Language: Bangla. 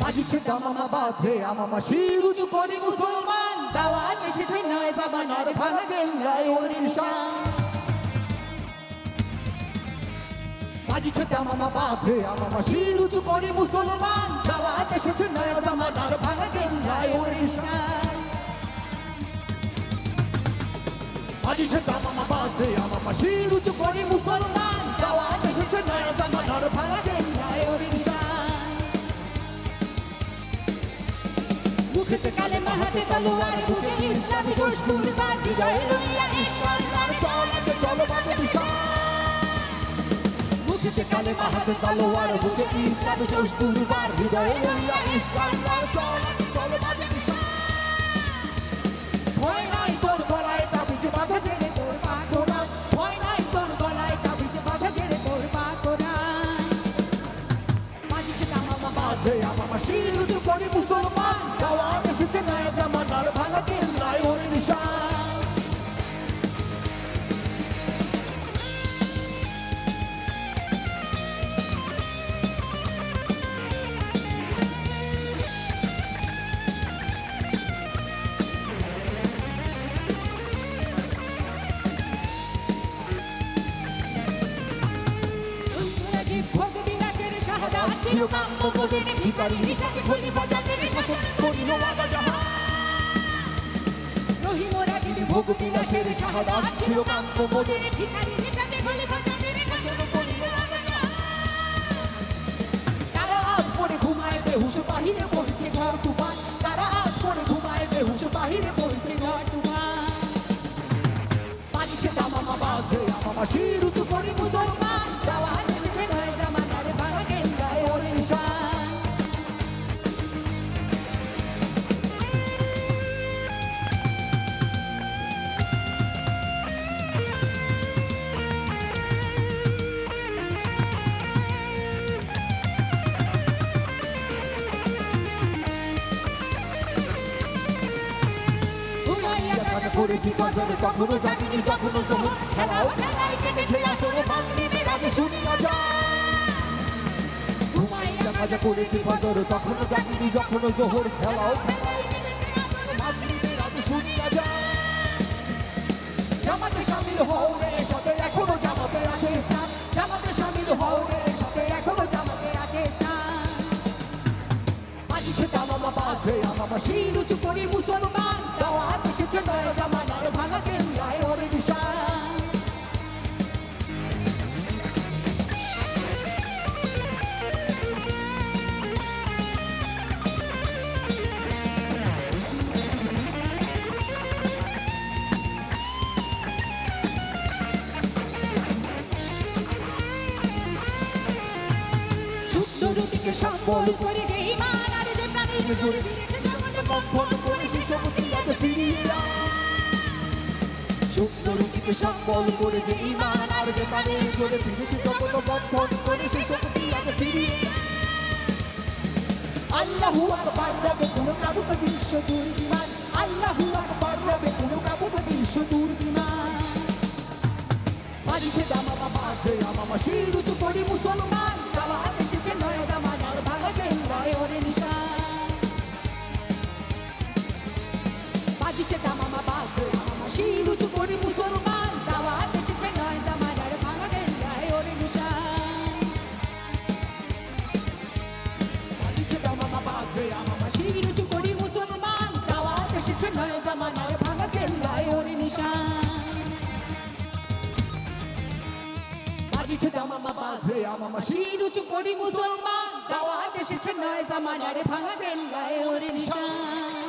বাজিছে দামামা বাঁধে, আমামা শির উঁচু করে মুসলমান। দাওয়াত এসেছে নয় জামানার ভাঙা গেল্লায় ওর নিশান বাজিছে দামামা বাঁধে, আমামা শির উঁচু করে মুসলমান। দাওয়াত এসেছে নয় জামানার ভাঙা গেল্লায় ওর নিশান বাজিছে দামামা বাঁধে, আমামা শির উঁচু করে মুসলমান। মুখেতে কালেমা হাতে তলোয়ার বুকে ইসলামী দস্তুর বাদ বিজয় লইয়া ঈশ্বর তার চলতে চলো বিশাল মুখেতে কালেমা হাতে তলোয়ার বুকে ইসলামী দস্তুর বাদ হৃদয়ে লইয়া ঈশ্বর তার চলতে চলো বিশাল ভয় নাই তোর গলায় তাবিজ বাঁধা জেনে তোর পাগোরা ভয় নাই তোর গলায় তাবিজ বাঁধা জেনে তোর পাগোরা বাজিছে দামামা বাঁধে আমামা শির করে মুসলমান। দাওয়াত শাহাদাত ছিল কাম্য মোদের খলিফা জাতির শাসন করিল ওয়াদা জাহান রহিম রাজীব ভোগ বিলাসের শাহাদাত ছিল কাম্য মোদের ভিখারি। খলিফা জাতির শাসন করিল ওয়াদা জাহান তারা আজ পরে ঘুমায়, বেহুশ বাহিরে বলছে, ঝড় তুফান। তারা আজ পরে ঘুমায়, বেহুশ বাহিরে বলছে, ঝড় তুফান। বাজিছে দামামা বাঁধে আমামা শির করেছি ফজর কখনো জাগিনি যখনো জোহর খেলাও। খেলায় কেটেছে আসরে করেছি ফজর তখনো জাগিনি যখনো জোহর খেলাও জামাতে শামিল হও রে সাথে এখনও জামাতে আছে ইসলাম জামাতে শামিল হও রে সাথে এখনও জামাতে আছে স্থান। বাজিছে দামামা বাঁধে আমামা শির উঁচু করে মুসলমান দাওয়াত জামানার ভাঙা কেল্লায় ওর নিশান সুন্দর দিকে সম্বল করে যে ইমান আর যে প্রাণীর জোরে ফিরেছে জগতে বন্ধন করে সে শক্তি আজ ফিরিয়ে সম্বল করে যে ইমান আর যে প্রাণীর জোরে ফিরেছে জগতে বন্ধন করে সে শক্তি আজ ফিরিয়ে আল্লাহু আকবার রবে কোন কাবুত বিশ্ব দুর্বিমান আল্লাহু আকবার রবে কোন কাবুত বিশ্ব দুর্বিমান বাড়িছে দামামা বাঁধে আমামা শির উঁচু করে মুসলমান নয় জামানার ভাঙা গেল্লায় ওরে নিশান। বাজিছে দামামা বাঁধে আমামা শির। উঁচু করি মুসলমান, দাওয়াত এসেছে নয় জামানার ভাঙা গেল্লায় ওর নিশান।